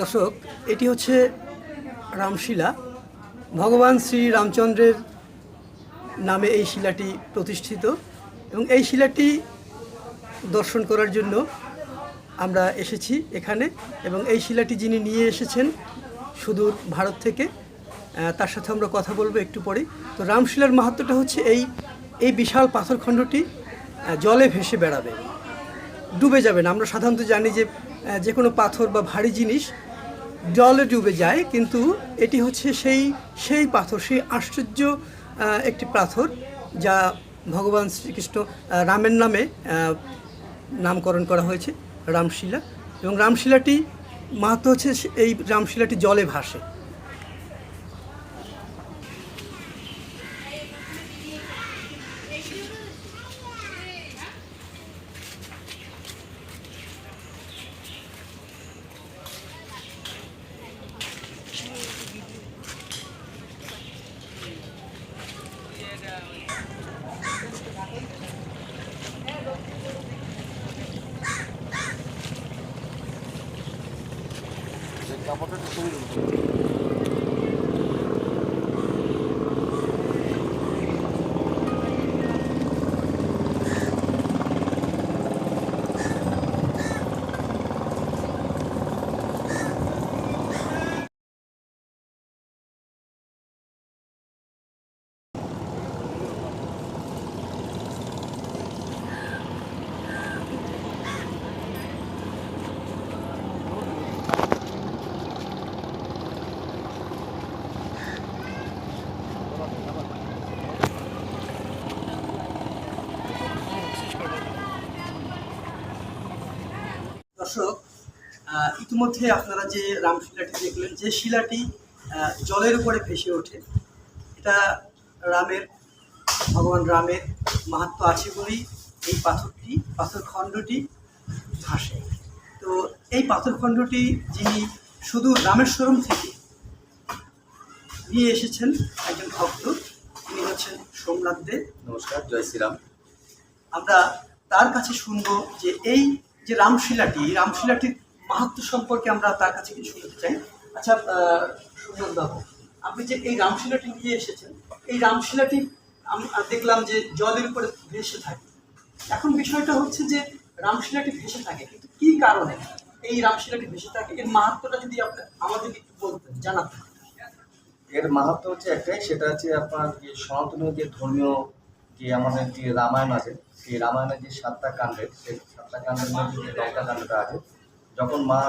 দর্শক, এটি হচ্ছে রামশিলা। ভগবান শ্রী রামচন্দ্রের নামে এই শিলাটি প্রতিষ্ঠিত এবং এই শিলাটি দর্শন করার জন্য আমরা এসেছি এখানে এবং এই শিলাটি যিনি নিয়ে এসেছেন সুদূর ভারত থেকে তার সাথে আমরা কথা বলব একটু পরেই তো রামশিলার মাহাত্ম্যটা হচ্ছে এই এই বিশাল পাথরখণ্ডটি জলে ভেসে বেড়াবে, ডুবে যাবে না। আমরা সাধারণত জানি যে যে কোনো পাথর বা ভারী জিনিস জলে ডুবে যায়, কিন্তু এটি হচ্ছে সেই সেই পাথর, সেই আশ্চর্য একটি পাথর যা ভগবান শ্রীকৃষ্ণ রামের নামে নামকরণ করা হয়েছে, রামশিলা। এবং রামশিলাটি মাহাত্ম হচ্ছে এই রামশিলাটি জলে ভাসে। కాకపోతే టూ ఉంటుంది দর্শক ইতিমধ্যে আপনারা যে রামশিলাটি দেখলেন যে শিলাটি জলের উপরে ভেসে ওঠে এটা রামের ভগবান রামের মাহাত্ম আছে বলেই এই পাথরটি পাথরখণ্ডটি ভাসে। তো এই পাথরখণ্ডটি যিনি শুধু রামেশ্বরম থেকে নিয়ে এসেছেন একজন ভক্ত তিনি হচ্ছেন সোমনাথ দেব নমস্কার জয় শ্রীরাম। আমরা তার কাছে শুনব যে এই যে রামশিলাটি রামশিলাটির মাহাত্ম সম্পর্কে আমরা তার কাছে কিছু শুনতে চাই। আচ্ছা সুন্দর বাবু আপনি যে এই রামশিলাটি নিয়ে এসেছেন, এই রামশিলাটি আমি দেখলাম যে জলের উপরে ভেসে থাকে। এখন বিষয়টা হচ্ছে যে রামশিলাটি ভেসে থাকে, কিন্তু কি কারণে এই রামশিলাটি ভেসে থাকে? এর মাহাত্মটা যদি আপনি আমাদের একটু বলতেন, জানাতেন। এর মাহাত্ম হচ্ছে একটাই, সেটা হচ্ছে আপনার যে সনাতনীয় যে ধর্মীয় যে আমাদের যে রামায়ণ আছে? সেই রামায়ণের যে সাতটা কাণ্ডের সেই সাতটা কাণ্ডের মধ্যে যে লঙ্কা কাণ্ডটা আছে, যখন মা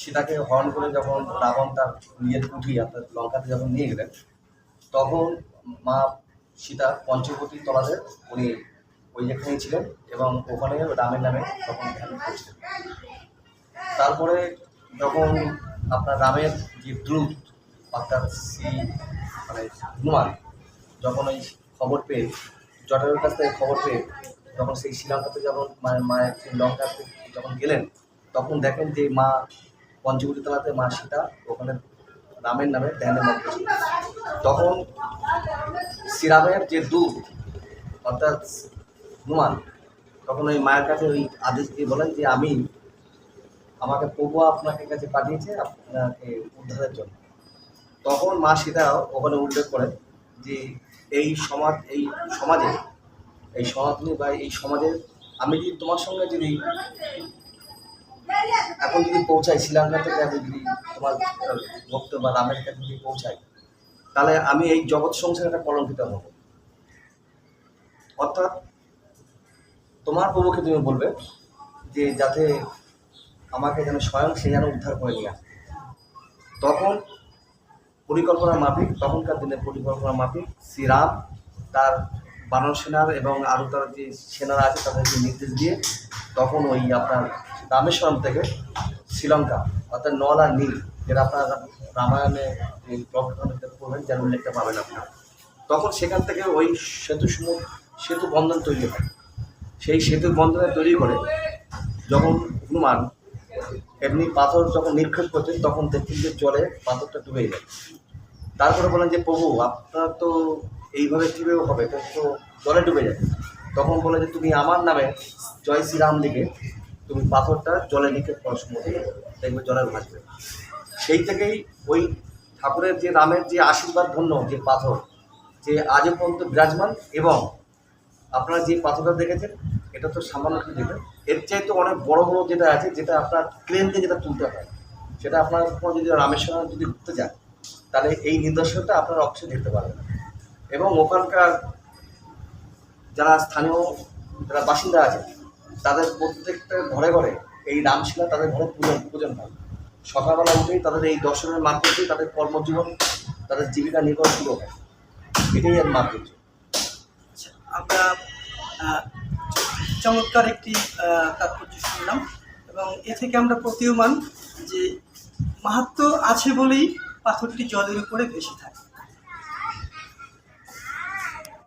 সীতাকে হরণ করে যখন রাবণ তার নিজের কুঠি অর্থাৎ লঙ্কাতে যখন নিয়ে গেলেন, তখন মা সীতা পঞ্চবতী তলাতে উনি ওই যেখানেই ছিলেন এবং ওখানে রামের নামে তখন ধ্যান করছিলেন। তারপরে যখন আপনার রামের যে দ্রুত, অর্থাৎ শ্রী মানে হনুমান, যখন ওই খবর পেয়ে জটায়ুর কাছ থেকে খবর পেয়ে যখন সেই শ্রীলঙ্কাতে যখন মায়ের মায়ের লঙ্কাতে যখন গেলেন, তখন দেখেন যে মা পঞ্চবতী তলাতে মা সীতা ওখানে রামের নামে ধ্যানে মগ্ন ছিল। তখন শ্রীরামের যে দূত, অর্থাৎ হনুমান, তখন ওই মায়ের কাছে ওই আদেশ দিয়ে বলেন যে, আমি আমাকে প্রভু আপনাকে কাছে পাঠিয়েছে আপনাকে উদ্ধারের জন্য। তখন মা সীতা ওখানে উল্লেখ করেন যে এই সমাজ, এই সমাজে, এই সনাতনী বা এই সমাজে আমি যদি তোমার সঙ্গে যদি এখন যদি পৌঁছাই শ্রীলঙ্কা থেকে আমি যদি তোমার ভক্ত বা রামের কাছে যদি পৌঁছাই, তাহলে আমি এই জগৎ সংসারে একটা কলঙ্কিত হব। অর্থাৎ তোমার প্রভুকে তুমি বলবে যে যাতে আমাকে যেন স্বয়ং সে যেন উদ্ধার করে নিয়ে তখন পরিকল্পনা মাফিক, তখনকার দিনের পরিকল্পনা মাফিক শ্রীরাম তার বানর সেনার এবং আরও তার যে সেনারা আছে তাদেরকে নির্দেশ দিয়ে তখন ওই আপনার রামেশ্বরম থেকে শ্রীলঙ্কা, অর্থাৎ নল আর নীল, যেটা আপনার রামায়ণে পড়বেন যেন উল্লেখটা পাবেন আপনার। তখন সেখান থেকে ওই সেতু সেতু বন্ধন তৈরি হয়। সেই সেতু বন্ধনে তৈরি করে যখন হনুমান এমনি পাথর যখন নিক্ষেপ করছেন তখন দেখছেন যে জলে পাথরটা ডুবে যায় তারপরে বলেন যে, প্রভু, আপনার তো এইভাবে কীভাবে হবে তো জলে ডুবে যায় তখন বলে যে, তুমি আমার নামে জয় শ্রীরাম লিখে তুমি পাথরটা জলে নিক্ষেপ করো সমুদ্রে দেখবে জলে ভাসবে। সেই থেকেই ওই ঠাকুরের যে রামের যে আশীর্বাদ ধন্য যে পাথর, যে আজও পর্যন্ত বিরাজমান এবং আপনারা যে পাথরটা দেখেছেন এটা তো সামান্য কিছু দেখবেন এর চাইতে অনেক বড় বড় যেটা আছে যেটা আপনার ক্রেন দিয়ে যেটা তুলতে হয় সেটা আপনার কোনো যদি রামেশ্বর যদি ঘুরতে যান তাহলে এই নিদর্শনটা আপনারা অবশ্যই দেখতে পারবেন এবং ওখানকার যারা স্থানীয় যারা বাসিন্দা আছে তাদের প্রত্যেকটা ঘরে ঘরে এই রামশিলা তাদের ঘরে পূজন পূজন হয় সকালবেলা উঠেই তাদের এই দর্শনের মাধ্যমেই তাদের কর্মজীবন তাদের জীবিকা নির্ভর শুরু হয়। এটাই এর মাধ্যম। আচ্ছা, আমরা চমৎকার একটি তাৎপর্য শুনলাম। এবং এ থেকে আমরা প্রতীয়মান যে মাহাত্ম আছে বলেই পাথরটি জলের উপরে ভেসে থাকে।